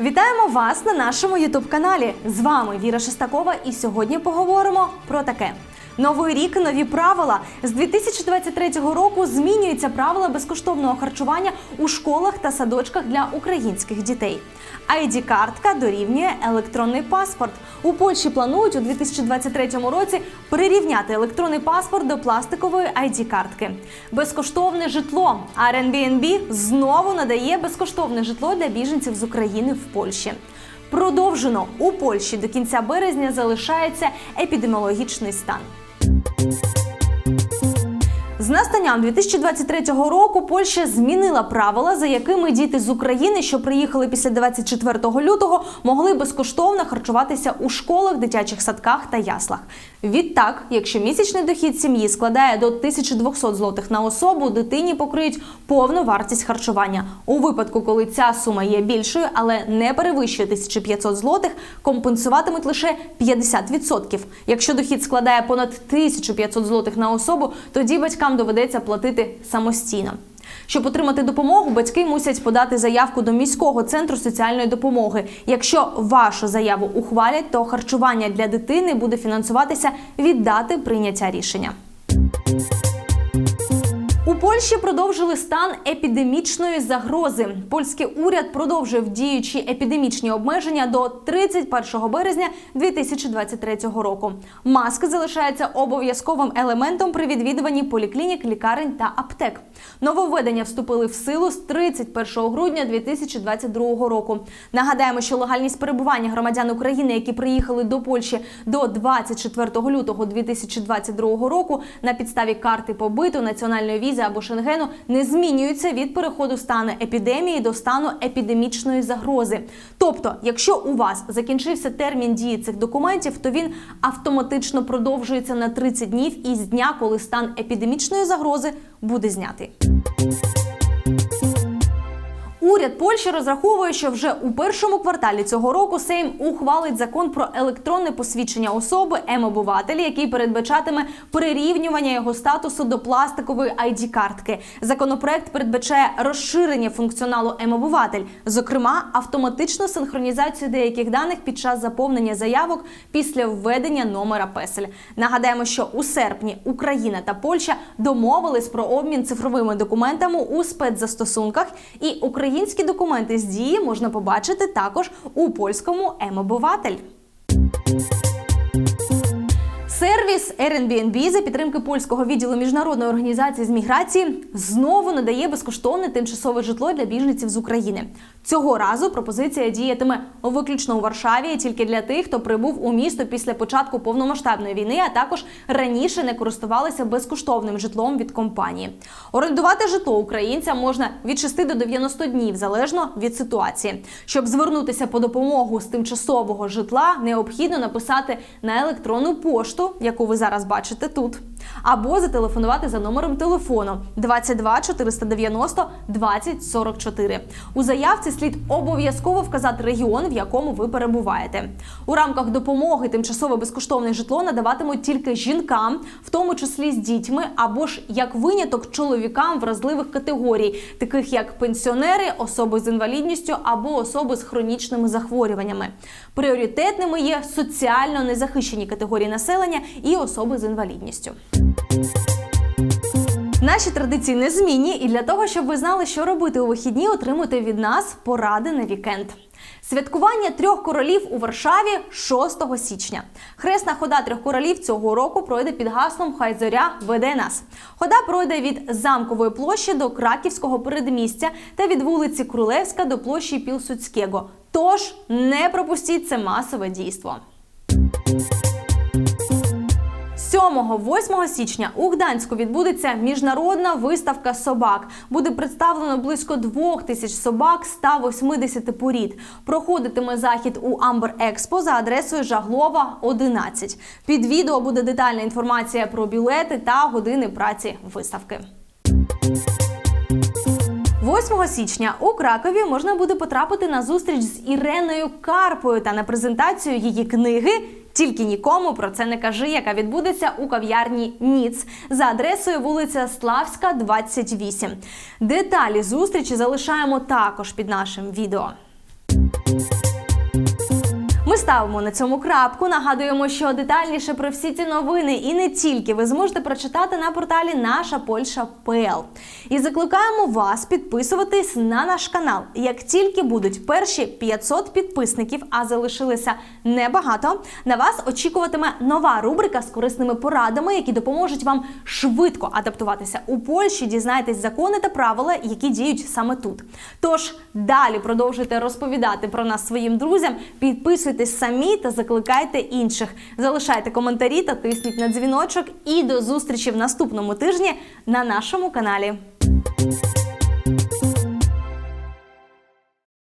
Вітаємо вас на нашому ютуб каналі. З вами Віра Шестакова, і сьогодні поговоримо про таке. Новий рік, нові правила. З 2023 року змінюються правила безкоштовного харчування у школах та садочках для українських дітей. id картка дорівнює електронний паспорт. У Польщі планують у 2023 році прирівняти електронний паспорт до пластикової id картки. Безкоштовне житло. Airbnb знову надає безкоштовне житло для біженців з України в Польщі. Продовжено у Польщі до кінця березня залишається епідеміологічний стан. З настанням 2023 року Польща змінила правила, за якими діти з України, що приїхали після 24 лютого, могли безкоштовно харчуватися у школах, дитячих садках та яслах. Відтак, якщо місячний дохід сім'ї складає до 1200 злотих на особу, дитині покриють повну вартість харчування. У випадку, коли ця сума є більшою, але не перевищує 1500 злотих, компенсуватимуть лише 50%. Якщо дохід складає понад 1500 злотих на особу, тоді батькам доведеться платити самостійно. Щоб отримати допомогу, батьки мусять подати заявку до міського центру соціальної допомоги. Якщо вашу заяву ухвалять, то харчування для дитини буде фінансуватися від дати прийняття рішення. Польщі продовжили стан епідемічної загрози. Польський уряд продовжив діючі епідемічні обмеження до 31 березня 2023 року. Маски залишаються обов'язковим елементом при відвідуванні поліклінік, лікарень та аптек. Нововведення вступили в силу з 31 грудня 2022 року. Нагадаємо, що легальність перебування громадян України, які приїхали до Польщі до 24 лютого 2022 року на підставі карти побиту, національної візи або шенгену, не змінюються від переходу стану епідемії до стану епідемічної загрози. Тобто, якщо у вас закінчився термін дії цих документів, то він автоматично продовжується на 30 днів із дня, коли стан епідемічної загрози буде знятий. Уряд Польщі розраховує, що вже у першому кварталі цього року Сейм ухвалить закон про електронне посвідчення особи М-обивателі, який передбачатиме прирівнювання його статусу до пластикової id картки Законопроект передбачає розширення функціоналу М-обиватель, зокрема автоматичну синхронізацію деяких даних під час заповнення заявок після введення номера песель. Нагадаємо, що у серпні Україна та Польща домовились про обмін цифровими документами у спецзастосунках, і українські документи з дії можна побачити також у польському М-обиватель. Сервіс Airbnb за підтримки польського відділу міжнародної організації з міграції знову надає безкоштовне тимчасове житло для біженців з України. Цього разу пропозиція діятиме виключно у Варшаві тільки для тих, хто прибув у місто після початку повномасштабної війни, а також раніше не користувалися безкоштовним житлом від компанії. Орендувати житло українцям можна від 6 до 90 днів залежно від ситуації. Щоб звернутися по допомогу з тимчасового житла, необхідно написати на електронну пошту, яку ви зараз бачите тут, або зателефонувати за номером телефону 22 490 20 44. У заявці слід обов'язково вказати регіон, в якому ви перебуваєте. У рамках допомоги тимчасове безкоштовне житло надаватимуть тільки жінкам, в тому числі з дітьми, або ж як виняток чоловікам вразливих категорій, таких як пенсіонери, особи з інвалідністю або особи з хронічними захворюваннями. Пріоритетними є соціально незахищені категорії населення і особи з інвалідністю. Наші традиції незмінні, і для того, щоб ви знали, що робити у вихідні, отримуйте від нас поради на вікенд. Святкування трьох королів у Варшаві 6 січня. Хресна хода трьох королів цього року пройде під гаслом Хай зоря веде нас. Хода пройде від замкової площі до краківського передмістя та від вулиці Крулевська до площі Пілсуцького. Тож не пропустіть це масове дійство. 7-8 січня у Гданську відбудеться міжнародна виставка собак. Буде представлено близько двох тисяч собак 180 порід. Проходитиме захід у Амбер Експо за адресою Жаглова 11. Під відео буде детальна інформація про білети та години праці виставки. 8 січня у Кракові можна буде потрапити на зустріч з Іреною Карпою та на презентацію її книги Тільки нікому про це не кажи, яка відбудеться у кав'ярні Ніц за адресою вулиця Славська, 28. Деталі зустрічі залишаємо також під нашим відео. Ми ставимо на цьому крапку. Нагадуємо, що детальніше про всі ці новини і не тільки ви зможете прочитати на порталі Наша Польща ПЛ. І закликаємо вас підписуватись на наш канал. Як тільки будуть перші 500 підписників, а залишилося небагато, на вас очікуватиме нова рубрика з корисними порадами, які допоможуть вам швидко адаптуватися у Польщі, дізнайтесь закони та правила, які діють саме тут. Тож далі продовжуйте розповідати про нас своїм друзям. Підписуйтесь самі та закликайте інших. Залишайте коментарі та тисніть на дзвіночок. І до зустрічі в наступному тижні на нашому каналі.